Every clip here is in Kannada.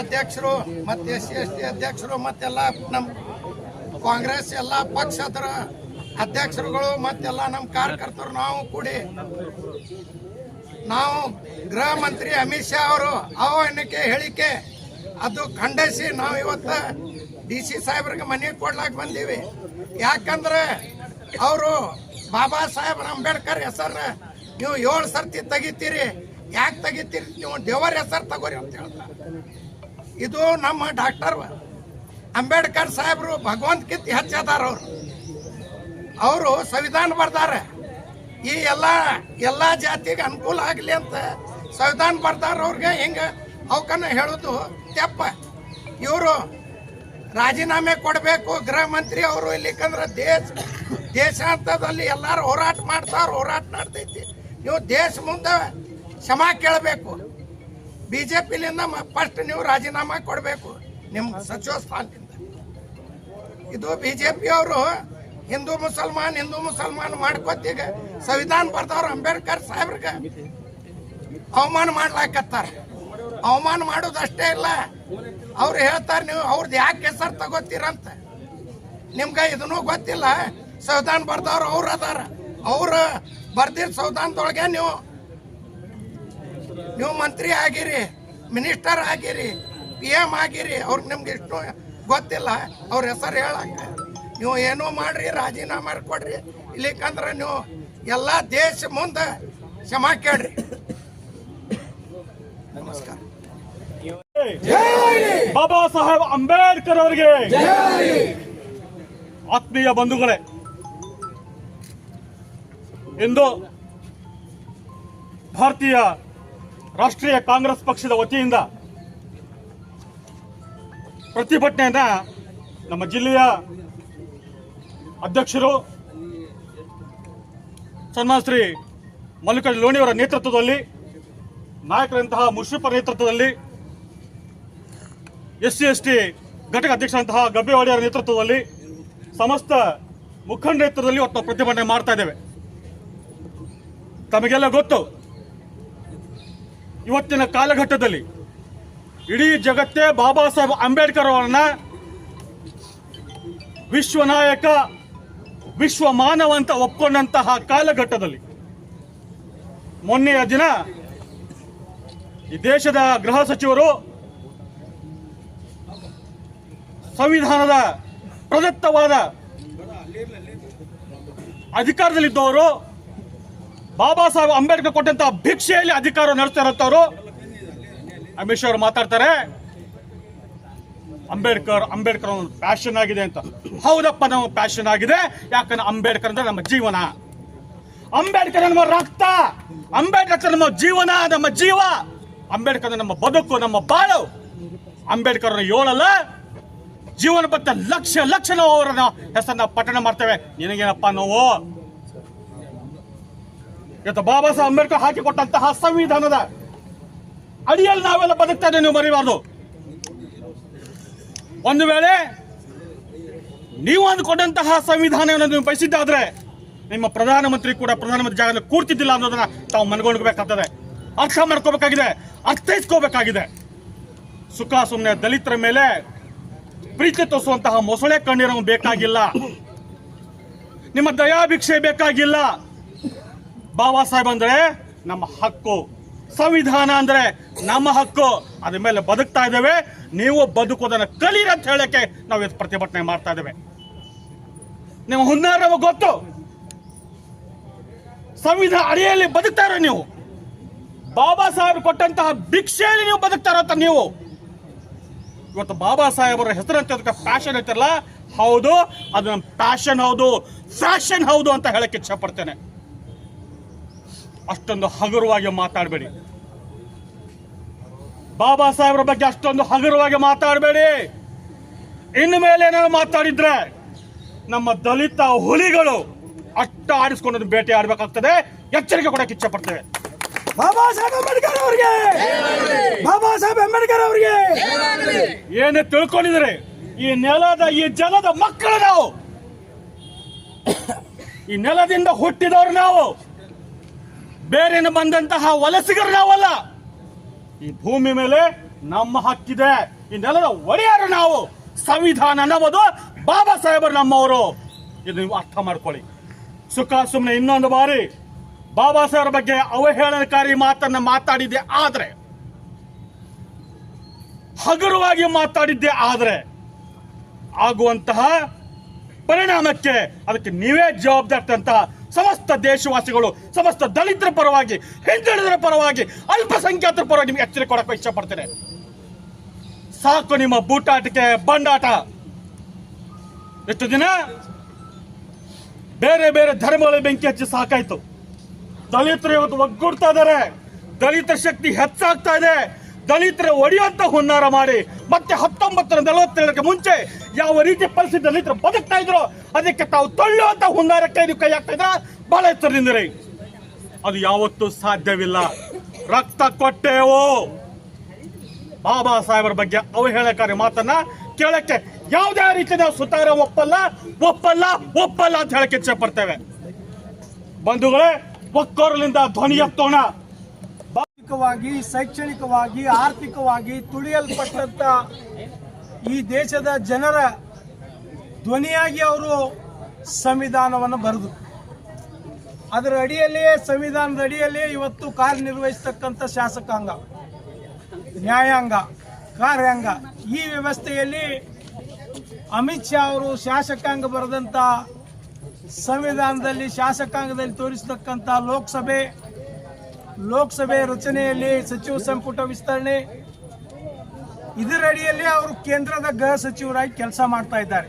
ಅಧ್ಯಕ್ಷರು, ಮತ್ತೆ ಎಸ್ ಸಿ, ಎಸ್ ಟಿ ಅಧ್ಯಕ್ಷರು ಮತ್ತೆಲ್ಲ ನಮ್ಮ ಕಾಂಗ್ರೆಸ್ ಎಲ್ಲ ಪಕ್ಷದ ಅಧ್ಯಕ್ಷರುಗಳು ಮತ್ತೆಲ್ಲ ನಮ್ಮ ಕಾರ್ಯಕರ್ತರು, ನಾವು ಕೂಡಿ ನಾವು ಗೃಹ ಮಂತ್ರಿ ಅಮಿತ್ ಶಾ ಅವರು ಆಹ್ವಾನಕ್ಕೆ ಹೇಳಿಕೆ ಅದು ಖಂಡಿಸಿ ನಾವು ಇವತ್ತು ಡಿ ಸಿ ಸಾಹೇಬ್ರಿಗೆ ಮನೆ ಕೊಡ್ಲಾಕ್ ಬಂದೀವಿ. ಯಾಕಂದ್ರೆ ಅವರು ಬಾಬಾ ಸಾಹೇಬ್ ಅಂಬೇಡ್ಕರ್ ಹೆಸರು ನೀವು ಏಳು ಸರ್ತಿ ತೆಗಿತೀರಿ. ಯಾಕೆ ತೆಗಿತೀರಿ? ನೀವು ದೇವರ ಹೆಸರು ತಗೋರಿ ಅಂತ ಹೇಳ್ತಾರೆ. ಇದು ನಮ್ಮ ಡಾಕ್ಟರ್ ಅಂಬೇಡ್ಕರ್ ಸಾಹೇಬರು ಭಗವಂತಕ್ಕಿಂತ ಹೆಚ್ಚದಾರ ಅವರು. ಅವರು ಸಂವಿಧಾನ ಬರ್ದಾರೆ. ಈ ಎಲ್ಲ ಎಲ್ಲ ಜಾತಿಗೆ ಅನುಕೂಲ ಆಗಲಿ ಅಂತ ಸಂವಿಧಾನ ಬರ್ದಾರ ಅವ್ರಿಗೆ, ಹಿಂಗೆ ಅವಕನ್ನ ಹೇಳೋದು ತೆಪ್ಪ. ಇವರು ರಾಜೀನಾಮೆ ಕೊಡಬೇಕು, ಗೃಹ ಮಂತ್ರಿ ಅವರು ಇಲ್ಲಿಕಂದ್ರೆ ದೇಶ ದೇಶಾಂತದಲ್ಲಿ ಎಲ್ಲರೂ ಹೋರಾಟ ಮಾಡ್ತಾರ, ಹೋರಾಟ ನಡ್ತೈತಿ ನೀವು ದೇಶ ಮುಂದೆ ಕ್ಷಮಾ ಕೇಳಬೇಕು. ಬಿ ಜೆ ಫಸ್ಟ್ ನೀವು ರಾಜೀನಾಮೆ ಕೊಡಬೇಕು ನಿಮ್ಮ ಸಚಿವ ಸ್ಥಾನದಿಂದ. ಇದು ಬಿ ಜೆ ಪಿ ಅವರು ಹಿಂದೂ ಮುಸಲ್ಮಾನ್ ಹಿಂದೂ ಮುಸಲ್ಮಾನ್ ಮಾಡ್ಕೊತೀಗ ಸಂವಿಧಾನ ಬರ್ದವ್ರು ಅಂಬೇಡ್ಕರ್ ಸಾಹೇಬ್ರಿಗೆ ಅವಮಾನ ಮಾಡ್ಲಾಕತ್ತಾರ. ಅವಮಾನ ಮಾಡೋದಷ್ಟೇ ಇಲ್ಲ, ಅವ್ರು ಹೇಳ್ತಾರೆ ನೀವು ಅವ್ರದ್ದು ಯಾಕೆ ಹೆಸರು ತಗೋತೀರಂತ. ನಿಮ್ಗೆ ಇದನ್ನೂ ಗೊತ್ತಿಲ್ಲ, ಸಂವಿಧಾನ ಬರ್ದವ್ರು ಅವ್ರು ಅದಾರ. ಅವ್ರು ಬರ್ದಿರ್ ಸಂವಿಧಾನದೊಳಗೆ ನೀವು ನೀವು ಮಂತ್ರಿ ಆಗಿರಿ, ಮಿನಿಸ್ಟರ್ ಆಗಿರಿ ಪಿ ಎಂ ಆಗಿರಿ, ಅವ್ರಿಗೆ ನಿಮ್ಗೆ ಇಷ್ಟು ಗೊತ್ತಿಲ್ಲ, ಅವ್ರ ಹೆಸರು ಹೇಳಕ್ಕೆ. ನೀವು ಏನೋ ಮಾಡ್ರಿ, ರಾಜೀನಾಮೆ ಕೊಡ್ರಿ, ಇಲ್ಲಿಕಂದ್ರೆ ನೀವು ಎಲ್ಲ ದೇಶ ಮುಂದೆ ಕ್ಷಮಾ ಕೇಳ್ರಿ. ನಮಸ್ಕಾರ. ಬಾಬಾ ಸಾಹೇಬ್ ಅಂಬೇಡ್ಕರ್ ಅವರಿಗೆ ಆತ್ಮೀಯ ಬಂಧುಗಳೇ, ಇಂದು ಭಾರತೀಯ ರಾಷ್ಟ್ರೀಯ ಕಾಂಗ್ರೆಸ್ ಪಕ್ಷದ ವತಿಯಿಂದ ಪ್ರತಿಭಟನೆಯನ್ನ ನಮ್ಮ ಜಿಲ್ಲೆಯ ಅಧ್ಯಕ್ಷರು ಸನ್ಮಾನ ಶ್ರೀ ಮಲ್ಲಿಕಾರ್ಜುನ ಲೋಣಿಯವರ ನೇತೃತ್ವದಲ್ಲಿ, ನಾಯಕರಂತಹ ಮುಷರಫರ ನೇತೃತ್ವದಲ್ಲಿ ಎಸ್ ಸಿ ಎಸ್ ಟಿ ಘಟಕ ಅಧ್ಯಕ್ಷರಂತಹ ಗಬ್ಬೇವಾಡಿಯವರ ನೇತೃತ್ವದಲ್ಲಿ ಸಮಸ್ತ ಮುಖಂಡ ನೇತೃತ್ವದಲ್ಲಿ ಇವತ್ತು ಪ್ರತಿಭಟನೆ ಮಾಡ್ತಾ ಇದ್ದೇವೆ. ತಮಗೆಲ್ಲ ಗೊತ್ತು ಇವತ್ತಿನ ಕಾಲಘಟ್ಟದಲ್ಲಿ ಇಡೀ ಜಗತ್ತೇ ಬಾಬಾ ಸಾಹೇಬ್ ಅಂಬೇಡ್ಕರ್ ಅವರನ್ನ ವಿಶ್ವ ನಾಯಕ ವಿಶ್ವ ಮಾನವ ಅಂತ ಒಪ್ಕೊಂಡಂತಹ ಕಾಲಘಟ್ಟದಲ್ಲಿ ಮೊನ್ನೆಯ ದಿನ ಈ ದೇಶದ ಗೃಹ ಸಚಿವರು ಸಂವಿಧಾನದ ಪ್ರದತ್ತವಾದ ಅಧಿಕಾರದಲ್ಲಿದ್ದವರು ಬಾಬಾ ಸಾಹೇಬ್ ಅಂಬೇಡ್ಕರ್ ಕೊಟ್ಟಂತ ಭಿಕ್ಷೆಯಲ್ಲಿ ಅಧಿಕಾರ ನಡೆಸ್ತಾ ಇರುತ್ತವರು ಅಮಿತ್ ಶಾ ಅವರು ಮಾತಾಡ್ತಾರೆ. ಅಂಬೇಡ್ಕರ್ ಅಂಬೇಡ್ಕರ್ ಒಂದು ಪ್ಯಾಷನ್ ಆಗಿದೆ ಅಂತ. ಹೌದಪ್ಪ, ನಮ್ಮ ಪ್ಯಾಷನ್ ಆಗಿದೆ. ಯಾಕಂದ್ರೆ ಅಂಬೇಡ್ಕರ್ ಅಂದ್ರೆ ನಮ್ಮ ಜೀವನ. ಅಂಬೇಡ್ಕರ್ ನಮ್ಮ ರಕ್ತ. ಅಂಬೇಡ್ಕರ್ ನಮ್ಮ ಜೀವನ, ನಮ್ಮ ಜೀವ. ಅಂಬೇಡ್ಕರ್ ನಮ್ಮ ಬದುಕು, ನಮ್ಮ ಬಾಳು. ಅಂಬೇಡ್ಕರ್ ಏಳಲ್ಲ. ಜೀವನ ಬತ್ತ ಲಕ್ಷ ಲಕ್ಷ ನಾವು ಅವರನ್ನ ಹೆಸರನ್ನ ಪಠಣ ಮಾಡ್ತೇವೆ. ನಿನಗೇನಪ್ಪ ನೋವು? ಇವತ್ತು ಬಾಬಾ ಸಾಹೇಬ್ ಅಂಬೇಡ್ಕರ್ ಹಾಕಿಕೊಟ್ಟಂತಹ ಸಂವಿಧಾನದ ಅಡಿಯಲ್ಲಿ ನಾವೆಲ್ಲ ಬದುಕ್ತಾ ಇದ್ದೇವೆ ನೀವು ಮರಿಬಾರ್ದು. ಒಂದು ವೇಳೆ ನೀವು ಅಂದುಕೊಂಡಂತಹ ಸಂವಿಧಾನವನ್ನು ನೀವು ಬಯಸಿದ್ದಾದ್ರೆ ನಿಮ್ಮ ಪ್ರಧಾನಮಂತ್ರಿ ಕೂಡ ಪ್ರಧಾನಮಂತ್ರಿ ಜಾಗದಲ್ಲಿ ಕೂರ್ತಿದ್ದಿಲ್ಲ ಅನ್ನೋದನ್ನ ತಾವು ಮನಗೊಂಡ್ಬೇಕಾಗ್ತದೆ ಅರ್ಥ ಮಾಡ್ಕೋಬೇಕಾಗಿದೆ, ಅರ್ಥೈಸ್ಕೋಬೇಕಾಗಿದೆ. ಸುಖ ಸುಮ್ಮನೆ ದಲಿತರ ಮೇಲೆ ಪ್ರೀತಿ ತೋರಿಸುವಂತಹ ಮೊಸಳೆ ಕಣ್ಣೀರವು ಬೇಕಾಗಿಲ್ಲ. ನಿಮ್ಮ ದಯಾಭಿಕ್ಷೆ ಬೇಕಾಗಿಲ್ಲ. ಬಾಬಾ ಸಾಹೇಬ್ ಅಂದರೆ ನಮ್ಮ ಹಕ್ಕು. ಸಂವಿಧಾನ ಅಂದ್ರೆ ನಮ್ಮ ಹಕ್ಕು. ಅದ್ರ ಮೇಲೆ ಬದುಕ್ತಾ ಇದ್ದೇವೆ. ನೀವು ಬದುಕೋದನ್ನು ಕಲೀರಿ ಅಂತ ಹೇಳಕ್ಕೆ ನಾವು ಇವತ್ತು ಪ್ರತಿಭಟನೆ ಮಾಡ್ತಾ ಇದ್ದೇವೆ. ನಿಮ್ಮ ಹುನ್ನಾರ ಗೊತ್ತು? ಸಂವಿಧಾನ ಅಡಿಯಲ್ಲಿ ಬದುಕ್ತಾ ಇರೋ ನೀವು. ಬಾಬಾ ಸಾಹೇಬ್ ಕೊಟ್ಟಂತಹ ಭಿಕ್ಷೆಯಲ್ಲಿ ನೀವು ಬದುಕ್ತಾ ಇರೋ ನೀವು. ಇವತ್ತು ಬಾಬಾ ಸಾಹೇಬರ ಹೆಸರಂತ ಅದಕ್ಕೆ ಫ್ಯಾಷನ್ ಐತಲ್ಲ, ಹೌದು. ಅದು ನಮ್ಮ ಪ್ಯಾಷನ್ ಹೌದು ಫ್ಯಾಷನ್ ಹೌದು ಅಂತ ಹೇಳಕ್ಕೆ ಇಚ್ಛೆ ಪಡ್ತೇನೆ. ಅಷ್ಟೊಂದು ಹಗುರವಾಗಿ ಮಾತಾಡಬೇಡಿ. ಬಾಬಾ ಸಾಹೇಬ್ರ ಬಗ್ಗೆ ಅಷ್ಟೊಂದು ಹಗುರವಾಗಿ ಮಾತಾಡಬೇಡಿ. ಇನ್ನು ಮೇಲೆ ಏನಾದ್ರು ಮಾತಾಡಿದ್ರೆ ನಮ್ಮ ದಲಿತ ಹುಲಿಗಳು ಅಷ್ಟ ಆಡಿಸ್ಕೊಂಡು ಭೇಟಿ ಆಡ್ಬೇಕಾಗ್ತದೆ. ಎಚ್ಚರಿಕೆ ಕೊಡಕ್ಕೆ ಇಚ್ಛೆ ಪಡ್ತೇವೆ ಬಾಬಾ ಸಾಹೇಬ್ ಅಂಬೇಡ್ಕರ್ ಅವರಿಗೆ! ಬಾಬಾ ಸಾಹೇಬ್ ಅಂಬೇಡ್ಕರ್ ಅವರಿಗೆ! ಏನೇ ತಿಳ್ಕೊಂಡಿದ್ರೆ ಈ ನೆಲದ ಈ ಜನದ ಮಕ್ಕಳು ನಾವು. ಈ ನೆಲದಿಂದ ಹುಟ್ಟಿದವರು ನಾವು. ಬೇರೆನ ಬಂದಂತಹ ವಲಸಿಗರು ನಾವಲ್ಲ. ಈ ಭೂಮಿ ಮೇಲೆ ನಮ್ಮ ಹಕ್ಕಿದೆ. ಈ ನೆಲದ ಒಡೆಯರು ನಾವು. ಸಂವಿಧಾನ ನಮ್ಮದು ಬಾಬಾ ಸಾಹೇಬರು ನಮ್ಮವರು. ಇದು ನೀವು ಅರ್ಥ ಮಾಡ್ಕೊಳ್ಳಿ. ಸುಖ ಸುಮ್ಮನೆ ಇನ್ನೊಂದು ಬಾರಿ ಬಾಬಾ ಸಾಹೇಬರ ಬಗ್ಗೆ ಅವಹೇಳನಕಾರಿ ಮಾತನ್ನ ಮಾತಾಡಿದ್ದೆ ಆದ್ರೆ, ಹಗುರವಾಗಿ ಮಾತಾಡಿದ್ದೆ ಆದ್ರೆ, ಆಗುವಂತಹ ಪರಿಣಾಮಕ್ಕೆ ಅದಕ್ಕೆ ನೀವೇ ಜವಾಬ್ದಾರಿ ಸಮಸ್ತ ದೇಶವಾಸಿಗಳು, ಸಮಸ್ತ ದಲಿತರ ಪರವಾಗಿ ಹಿಂದುಳಿದರ ಪರವಾಗಿ, ಅಲ್ಪಸಂಖ್ಯಾತರ ಪರವಾಗಿ ನಿಮ್ಗೆ ಎಚ್ಚರಿಕೆ ಕೊಡಕ್ಕೆ ಇಷ್ಟಪಡ್ತೇನೆ ಸಾಕು ನಿಮ್ಮ ಬೂಟಾಟಕ್ಕೆ ಬಂಡಾಟ. ಎಷ್ಟು ದಿನ? ಬೇರೆ ಬೇರೆ ಧರ್ಮಗಳ ಬೆಂಕಿ ಹಚ್ಚಿ ಸಾಕಾಯ್ತು. ದಲಿತರು ಇವತ್ತು ಒಗ್ಗೂಡ್ತಾ ಇದ್ದಾರೆ. ದಲಿತ ಶಕ್ತಿ ಹೆಚ್ಚಾಗ್ತಾ ಇದೆ. ದಲಿತರ ಒಡೆಯುವಂತ ಹುನ್ನಾರ ಮಾಡಿ, ಮತ್ತೆ ಹತ್ತೊಂಬತ್ತು ನಲವತ್ತೇಳಕ್ಕೆ ಮುಂಚೆ ಯಾವ ರೀತಿ ಪರಿಸ್ಥಿತಿ ದಲಿತರು ಬದುಕ್ತಾ ಇದ್ರು, ಅದಕ್ಕೆ ತಾವು ತಳ್ಳುವಂತ ಹುನ್ನಾರಕ್ಕೆ ಇದು ಕೈ ಹಾಕ್ತಾ ಇದ್ರ. ಬಹಳ ಎಚ್ಚರದಿಂದಿರಿ ಅದು ಯಾವತ್ತೂ ಸಾಧ್ಯವಿಲ್ಲ. ರಕ್ತ ಕೊಟ್ಟೆವು. ಬಾಬಾ ಸಾಹೇಬರ ಬಗ್ಗೆ ಅವಹೇಳಕಾರಿ ಮಾತನ್ನ ಕೇಳಕ್ಕೆ ಯಾವುದೇ ರೀತಿ ನಾವು ಸುತಾರ, ಒಪ್ಪಲ್ಲ ಒಪ್ಪಲ್ಲ ಒಪ್ಪಲ್ಲ ಅಂತ ಹೇಳಕ್ಕೆ ಇಚ್ಛೆ ಪಡ್ತೇವೆ. ಬಂಧುಗಳೇ, ಒಕ್ಕೋರಲಿಂದ ಧ್ವನಿ ಎತ್ತೋಣ. ಸಾಮಾಜಿಕವಾಗಿ ಶೈಕ್ಷಣಿಕವಾಗಿ, ಆರ್ಥಿಕವಾಗಿ ತುಳಿಯಲ್ಪಟ್ಟಂತ ಈ ದೇಶದ ಜನರ ಧ್ವನಿಯಾಗಿ ಅವರು ಸಂವಿಧಾನವನ್ನು ಬರೆದು, ಅದರ ಅಡಿಯಲ್ಲಿಯೇ, ಸಂವಿಧಾನದ ಅಡಿಯಲ್ಲಿಯೇ ಇವತ್ತು ಕಾರ್ಯನಿರ್ವಹಿಸ್ತಕ್ಕಂಥ ಶಾಸಕಾಂಗ, ನ್ಯಾಯಾಂಗ, ಕಾರ್ಯಾಂಗ, ಈ ವ್ಯವಸ್ಥೆಯಲ್ಲಿ ಅಮಿತ್ ಶಾ ಅವರು ಶಾಸಕಾಂಗ ಬರೆದಂಥ ಸಂವಿಧಾನದಲ್ಲಿ ಶಾಸಕಾಂಗದಲ್ಲಿ ತೋರಿಸತಕ್ಕಂಥ ಲೋಕಸಭೆ ಲೋಕಸಭೆ ರಚನೆಯಲ್ಲಿ ಸಚಿವ ಸಂಪುಟ ವಿಸ್ತರಣೆ. ಇದರಡಿಯಲ್ಲಿ ಅವರು ಕೇಂದ್ರದ ಗೃಹ ಸಚಿವರಾಗಿ ಕೆಲಸ ಮಾಡ್ತಾ ಇದ್ದಾರೆ.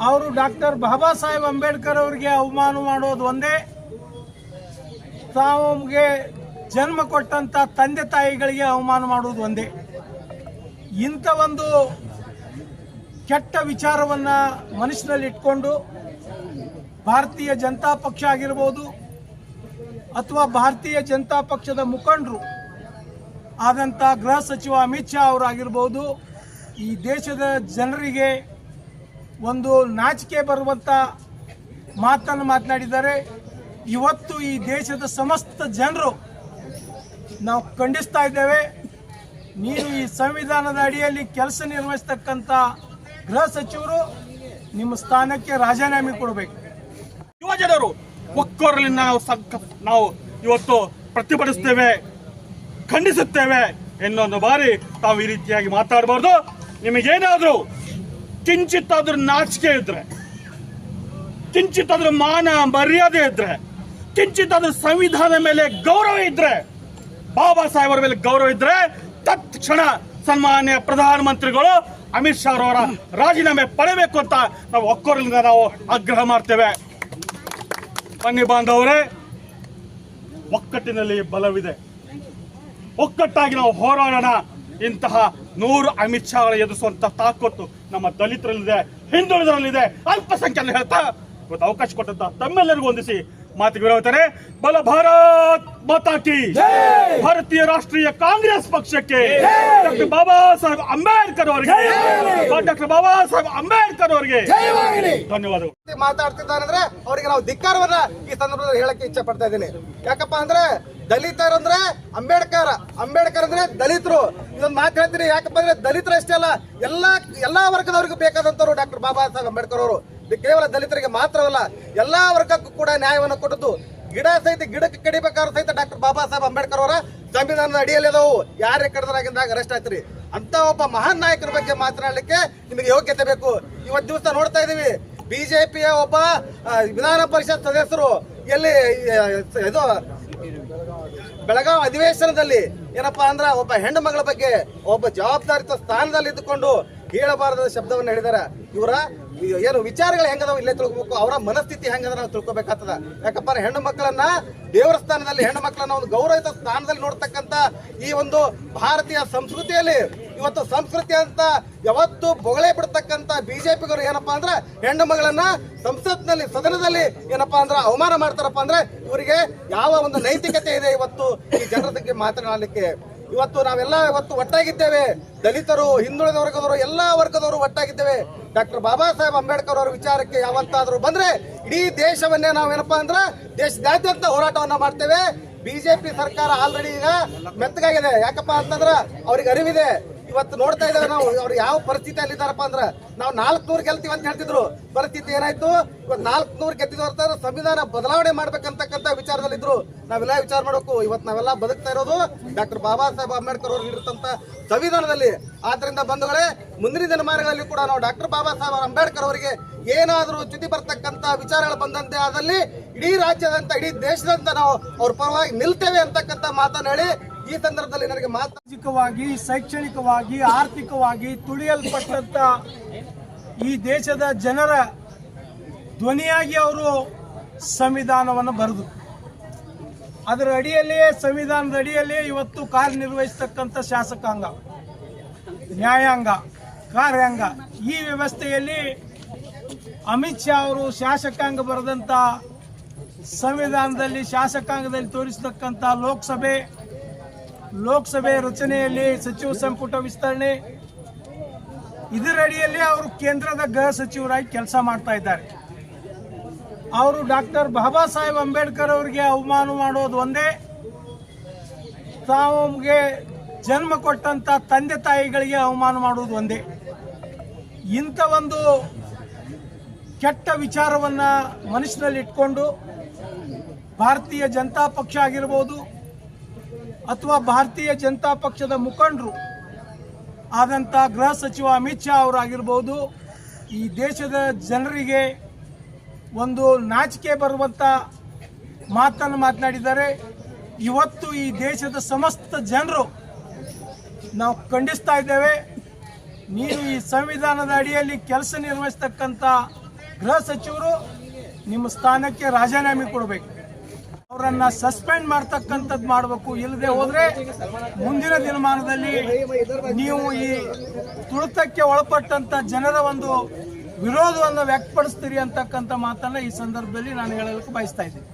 ಅವರು ಡಾಕ್ಟರ್ ಬಾಬಾ ಸಾಹೇಬ್ ಅಂಬೇಡ್ಕರ್ ಅವರಿಗೆ ಅವಮಾನ ಮಾಡೋದು ಒಂದೇ. ತಾವಿಗೆ ಜನ್ಮ ಕೊಟ್ಟಂತ ತಂದೆ ತಾಯಿಗಳಿಗೆ ಅವಮಾನ ಮಾಡೋದು ಒಂದೇ. ಇಂಥ ಒಂದು ಕೆಟ್ಟ ವಿಚಾರವನ್ನ ಮನಸ್ಸಿನಲ್ಲಿ ಇಟ್ಕೊಂಡು ಭಾರತೀಯ ಜನತಾ ಪಕ್ಷ ಆಗಿರ್ಬೋದು ಅಥವಾ ಭಾರತೀಯ ಜನತಾ ಪಕ್ಷದ ಮುಖಂಡರು ಆದಂಥ ಗೃಹ ಸಚಿವ ಅಮಿತ್ ಶಾ ಅವರಾಗಿರ್ಬೋದು, ಈ ದೇಶದ ಜನರಿಗೆ ಒಂದು ನಾಚಿಕೆ ಬರುವಂಥ ಮಾತನ್ನು ಮಾತನಾಡಿದ್ದಾರೆ. ಇವತ್ತು ಈ ದೇಶದ ಸಮಸ್ತ ಜನರು ನಾವು ಖಂಡಿಸ್ತಾ ಇದ್ದೇವೆ. ನೀನು ಈ ಸಂವಿಧಾನದ ಅಡಿಯಲ್ಲಿ ಕೆಲಸ ನಿರ್ವಹಿಸ್ತಕ್ಕಂಥ ಗೃಹ ಸಚಿವರು ನಿಮ್ಮ ಸ್ಥಾನಕ್ಕೆ ರಾಜೀನಾಮೆ ಕೊಡಬೇಕು. ಯುವಜನರು ಒಕ್ಕೋರಲಿಂದ ನಾವು ನಾವು ಇವತ್ತು ಪ್ರತಿಭಟಿಸ್ತೇವೆ, ಖಂಡಿಸುತ್ತೇವೆ ಇನ್ನೊಂದು ಬಾರಿ ತಾವು ಈ ರೀತಿಯಾಗಿ ಮಾತಾಡಬಾರ್ದು. ನಿಮಗೇನಾದರೂ ಕಿಂಚಿತ್ತಾದ್ರೂ ನಾಚಿಕೆ ಇದ್ರೆ, ಕಿಂಚಿತ್ತಾದ್ರೂ ಮಾನ ಮರ್ಯಾದೆ ಇದ್ರೆ, ಕಿಂಚಿತ್ತಾದ್ರೂ ಸಂವಿಧಾನ ಮೇಲೆ ಗೌರವ ಇದ್ರೆ, ಬಾಬಾ ಸಾಹೇಬರ ಮೇಲೆ ಗೌರವ ಇದ್ರೆ, ತತ್ಕ್ಷಣ ಸನ್ಮಾನ್ಯ ಪ್ರಧಾನಮಂತ್ರಿಗಳು ಅಮಿತ್ ಶಾ ಅವರ ರಾಜೀನಾಮೆ ಪಡೆಯಬೇಕು ಅಂತ ನಾವು ಒಕ್ಕೋರಿಂದ ನಾವು ಆಗ್ರಹ ಮಾಡ್ತೇವೆ. ಬನ್ನಿ ಬಾಂಧವರೇ, ಒಕ್ಕಟ್ಟಿನಲ್ಲಿ ಬಲವಿದೆ. ಒಕ್ಕಟ್ಟಾಗಿ ನಾವು ಹೋರಾಡೋಣ. ಇಂತಹ ನೂರು ಅಮಿತ್ ಶಾಗಳ ಎದುರಿಸುವಂತ ತಾಕತ್ತು ನಮ್ಮ ದಲಿತರಲ್ಲಿದೆ, ಹಿಂದುಳಿದರಲ್ಲಿದೆ. ಅಲ್ಪಸಂಖ್ಯಾತ ಹೇಳ್ತಾ, ಇವತ್ತು ಅವಕಾಶ ಕೊಟ್ಟಂತ ತಮ್ಮೆಲ್ಲರಿಗೂ ಹೊಂದಿಸಿ ಮಾತಿಗೆ ವಿರೋಧನೆ. ಬಲ ಭಾರತ್ ಮಾತಾಕಿ ಭಾರತೀಯ ರಾಷ್ಟ್ರೀಯ ಕಾಂಗ್ರೆಸ್ ಪಕ್ಷಕ್ಕೆ ಡಾಕ್ಟರ್ ಬಾಬಾ ಸಾಹೇಬ್ ಅಂಬೇಡ್ಕರ್ ಅವರಿಗೆ ಡಾಕ್ಟರ್ ಬಾಬಾ ಸಾಹೇಬ್ ಅಂಬೇಡ್ಕರ್ ಅವರಿಗೆ ಧನ್ಯವಾದಗಳು. ಮಾತಾಡ್ತಿದ್ದಾರೆ ಅವರಿಗೆ ನಾವು ಧಿಕ್ಕಾರವನ್ನ ಈ ಸಂದರ್ಭದಲ್ಲಿ ಹೇಳಕ್ಕೆ ಇಚ್ಛೆ ಪಡ್ತಾ ಇದ್ದೀನಿ. ಯಾಕಪ್ಪ ಅಂದ್ರೆ ದಲಿತರು ಅಂದ್ರೆ ಅಂಬೇಡ್ಕರ್ ಅಂಬೇಡ್ಕರ್ ಅಂದ್ರೆ ದಲಿತರು. ಇದೊಂದು ಮಾತು ಹೇಳ್ತೀನಿ. ಯಾಕಪ್ಪ ಅಂದ್ರೆ ದಲಿತರು ಅಷ್ಟೇ ಅಲ್ಲ ಎಲ್ಲಾ ಎಲ್ಲಾ ವರ್ಗದವ್ರಿಗೂ ಬೇಕಾದಂತವ್ರು ಡಾಕ್ಟರ್ ಬಾಬಾ ಸಾಹೇಬ್ ಅಂಬೇಡ್ಕರ್ ಅವರು. ಕೇವಲ ದಲಿತರಿಗೆ ಮಾತ್ರವಲ್ಲ, ಎಲ್ಲಾ ವರ್ಗಕ್ಕೂ ಕೂಡ ನ್ಯಾಯವನ್ನು ಕೊಟ್ಟದ್ದು. ಗಿಡ ಸಹಿತ ಗಿಡಕ್ಕೆ ಕಡಿಬೇಕಾದ್ರೂ ಸಹಿತ ಡಾಕ್ಟರ್ ಬಾಬಾ ಸಾಹೇಬ್ ಅಂಬೇಡ್ಕರ್ ಅವರ ಸಂವಿಧಾನದ ಅಡಿಯಲ್ಲಿ ಅದಾವು. ಯಾರೇ ಕಡದ್ರಾಗಿಂದಾಗ ಅರೆಸ್ಟ್ ಆಯ್ತ್ರಿ ಅಂತ ಒಬ್ಬ ಮಹಾನ್ ನಾಯಕರ ಬಗ್ಗೆ ಮಾತನಾಡಲಿಕ್ಕೆ ನಿಮಗೆ ಯೋಗ್ಯತೆ ಬೇಕು. ಇವತ್ತು ದಿವಸ ನೋಡ್ತಾ ಇದೀವಿ ಬಿಜೆಪಿಯ ಒಬ್ಬ ವಿಧಾನ ಪರಿಷತ್ ಸದಸ್ಯರು ಎಲ್ಲಿ ಇದು, ಬೆಳಗಾವಿ ಅಧಿವೇಶನದಲ್ಲಿ ಏನಪ್ಪಾ ಅಂದ್ರ ಒಬ್ಬ ಹೆಣ್ಣು ಮಗಳ ಬಗ್ಗೆ ಒಬ್ಬ ಜವಾಬ್ದಾರಿತ ಸ್ಥಾನದಲ್ಲಿ ಇದ್ದುಕೊಂಡು ಹೇಳಬಾರದ ಶಬ್ದವನ್ನು ಹೇಳಿದಾರೆ. ಇವರ ಏನು ವಿಚಾರಗಳು ಹೆಂಗದಾವ ಇಲ್ಲೇ ತಿಳ್ಕೊಬೇಕು? ಅವರ ಮನಸ್ಥಿತಿ ಹೆಂಗದ ನಾವು ತಿಳ್ಕೊಬೇಕಾಗ್ತದ? ಯಾಕಪ್ಪ ಹೆಣ್ಣು ಮಕ್ಕಳನ್ನ ದೇವರ ಸ್ಥಾನದಲ್ಲಿ, ಹೆಣ್ಣು ಮಕ್ಕಳನ್ನ ಒಂದು ಗೌರವಿತ ಸ್ಥಾನದಲ್ಲಿ ನೋಡ್ತಕ್ಕಂಥ ಈ ಒಂದು ಭಾರತೀಯ ಸಂಸ್ಕೃತಿಯಲ್ಲಿ, ಇವತ್ತು ಸಂಸ್ಕೃತಿ ಅಂತ ಯಾವತ್ತು ಬೊಗಳೆ ಬಿಡ್ತಕ್ಕಂತ ಬಿಜೆಪಿಗರು ಏನಪ್ಪಾ ಅಂದ್ರೆ ಹೆಣ್ಣು ಮಗಳನ್ನ ಸಂಸತ್ನಲ್ಲಿ, ಸದನದಲ್ಲಿ ಏನಪ್ಪಾ ಅಂದ್ರೆ ಅವಮಾನ ಮಾಡ್ತಾರಪ್ಪ ಅಂದ್ರೆ ಇವರಿಗೆ ಯಾವ ಒಂದು ನೈತಿಕತೆ ಇದೆ ಇವತ್ತು ಈ ಜನರ ಬಗ್ಗೆ ಮಾತನಾಡಲಿಕ್ಕೆ? ಇವತ್ತು ನಾವೆಲ್ಲ ಇವತ್ತು ಒಟ್ಟಾಗಿದ್ದೇವೆ. ದಲಿತರು, ಹಿಂದುಳಿದ ವರ್ಗದವರು, ಎಲ್ಲಾ ವರ್ಗದವರು ಒಟ್ಟಾಗಿದ್ದೇವೆ. ಡಾಕ್ಟರ್ ಬಾಬಾ ಸಾಹೇಬ್ ಅಂಬೇಡ್ಕರ್ ಅವರ ವಿಚಾರಕ್ಕೆ ಯಾವತ್ತಾದರೂ ಬಂದ್ರೆ ಇಡೀ ದೇಶವನ್ನೇ ನಾವೇನಪ್ಪ ಅಂದ್ರೆ ದೇಶದಾದ್ಯಂತ ಹೋರಾಟವನ್ನ ಮಾಡ್ತೇವೆ. ಬಿಜೆಪಿ ಸರ್ಕಾರ ಆಲ್ರೆಡಿ ಈಗ ಮೆತ್ತಗಾಗಿದೆ. ಯಾಕಪ್ಪ ಅಂತಂದ್ರ ಅವ್ರಿಗೆ ಅರಿವಿದೆ. ಇವತ್ತು ನೋಡ್ತಾ ಇದ್ದೇವೆ ನಾವು, ಅವ್ರು ಯಾವ ಪರಿಸ್ಥಿತಿಯಲ್ಲಿ ಇದ್ದಾರಪ್ಪ ಅಂದ್ರೆ ನಾವು ನಾಲ್ಕನೂರು ಗೆಲ್ತೀವಿ ಅಂತ ಹೇಳ್ತಿದ್ರು. ಪರಿಸ್ಥಿತಿ ಏನಾಯ್ತು? ಇವತ್ತು ನಾಲ್ಕುನೂರು ಗೆದ್ದಿದ್ರು ಸಂವಿಧಾನ ಬದಲಾವಣೆ ಮಾಡ್ಬೇಕಂತಕ್ಕಂತ ವಿಚಾರದಲ್ಲಿ ಇದ್ರು ನಾವೆಲ್ಲ ವಿಚಾರ ಮಾಡಬೇಕು ಇವತ್ತು ನಾವೆಲ್ಲ ಬದುಕ್ತಾ ಇರೋದು ಡಾಕ್ಟರ್ ಬಾಬಾ ಸಾಹೇಬ್ ಅಂಬೇಡ್ಕರ್ ಅವರು ನೀಡಿದಂತ ಸಂವಿಧಾನದಲ್ಲಿ. ಆದ್ರಿಂದ ಬಂಧುಗಳೇ, ಮುಂದಿನ ದಿನಮಾನಗಳಲ್ಲಿ ಕೂಡ ನಾವು ಡಾಕ್ಟರ್ ಬಾಬಾ ಸಾಹೇಬ್ ಅಂಬೇಡ್ಕರ್ ಅವರಿಗೆ ಏನಾದರೂ ಚ್ಯುತಿ ಬರ್ತಕ್ಕಂಥ ವಿಚಾರಗಳು ಬಂದಂತೆ ಆದಲ್ಲಿ ಇಡೀ ರಾಜ್ಯದಂತ, ಇಡೀ ದೇಶದಂತ ನಾವು ಅವ್ರ ಪರವಾಗಿ ನಿಲ್ತೇವೆ ಅಂತಕ್ಕಂಥ ಮಾತನಾಡಿ ಈ ಸಂದರ್ಭದಲ್ಲಿ ನನಗೆ ಮಾತಾಜಿಕವಾಗಿ ಶೈಕ್ಷಣಿಕವಾಗಿ, ಆರ್ಥಿಕವಾಗಿ ತುಳಿಯಲ್ಪಟ್ಟಂತ ಈ ದೇಶದ ಜನರ ಧ್ವನಿಯಾಗಿ ಅವರು ಸಂವಿಧಾನವನ್ನು ಬರೆದು, ಅದರ ಅಡಿಯಲ್ಲಿಯೇ, ಸಂವಿಧಾನದ ಅಡಿಯಲ್ಲಿ ಇವತ್ತು ಕಾರ್ಯನಿರ್ವಹಿಸ್ತಕ್ಕಂಥ ಶಾಸಕಾಂಗ, ನ್ಯಾಯಾಂಗ, ಕಾರ್ಯಾಂಗ, ಈ ವ್ಯವಸ್ಥೆಯಲ್ಲಿ ಅಮಿತ್ ಶಾ ಅವರು ಶಾಸಕಾಂಗ ಬರೆದಂತ, ಸಂವಿಧಾನದಲ್ಲಿ ಶಾಸಕಾಂಗದಲ್ಲಿ ತೋರಿಸತಕ್ಕಂಥ ಲೋಕಸಭೆ ಲೋಕಸಭೆ ರಚನೆಯಲ್ಲಿ ಸಚಿವ ಸಂಪುಟ ವಿಸ್ತರಣೆ. ಇದರಡಿಯಲ್ಲಿ ಅವರು ಕೇಂದ್ರದ ಗೃಹ ಸಚಿವರಾಗಿ ಕೆಲಸ ಮಾಡ್ತಾ ಇದ್ದಾರೆ. ಅವರು ಡಾಕ್ಟರ್ ಬಾಬಾ ಸಾಹೇಬ್ ಅಂಬೇಡ್ಕರ್ ಅವರಿಗೆ ಅವಮಾನ ಮಾಡೋದು ಒಂದೇ. ತಾವಿಗೆ ಜನ್ಮ ಕೊಟ್ಟಂತ ತಂದೆ ತಾಯಿಗಳಿಗೆ ಅವಮಾನ ಮಾಡುವುದು ಒಂದೇ. ಇಂಥ ಒಂದು ಕೆಟ್ಟ ವಿಚಾರವನ್ನ ಮನಸ್ಸಿನಲ್ಲಿ ಇಟ್ಕೊಂಡು ಭಾರತೀಯ ಜನತಾ ಪಕ್ಷ ಆಗಿರ್ಬೋದು ಅಥವಾ ಭಾರತೀಯ ಜನತಾ ಪಕ್ಷದ ಮುಖಂಡರು ಆದಂಥ ಗೃಹ ಸಚಿವ ಅಮಿತ್ ಶಾ ಅವರಾಗಿರ್ಬೋದು, ಈ ದೇಶದ ಜನರಿಗೆ ಒಂದು ನಾಚಿಕೆ ಬರುವಂಥ ಮಾತನ್ನು ಮಾತನಾಡಿದ್ದಾರೆ. ಇವತ್ತು ಈ ದೇಶದ ಸಮಸ್ತ ಜನರು ನಾವು ಖಂಡಿಸ್ತಾ ಇದ್ದೇವೆ. ನೀವು ಈ ಸಂವಿಧಾನದ ಅಡಿಯಲ್ಲಿ ಕೆಲಸ ನಿರ್ವಹಿಸ್ತಕ್ಕಂಥ ಗೃಹ ಸಚಿವರು ನಿಮ್ಮ ಸ್ಥಾನಕ್ಕೆ ರಾಜೀನಾಮೆ ಕೊಡಬೇಕು. ಅವರನ್ನ ಸಸ್ಪೆಂಡ್ ಮಾಡ್ತಕ್ಕಂಥದ್ದು ಮಾಡಬೇಕು. ಇಲ್ಲದೆ ಹೋದ್ರೆ ಮುಂದಿನ ದಿನಮಾನದಲ್ಲಿ ನೀವು ಈ ತುಳಿತಕ್ಕೆ ಒಳಪಟ್ಟಂತ ಜನರ ಒಂದು ವಿರೋಧವನ್ನು ವ್ಯಕ್ತಪಡಿಸ್ತೀರಿ ಅಂತಕ್ಕಂಥ ಮಾತನ್ನ ಈ ಸಂದರ್ಭದಲ್ಲಿ ನಾನು ಹೇಳಲಿಕ್ಕೆ ಬಯಸ್ತಾ ಇದ್ದೀನಿ.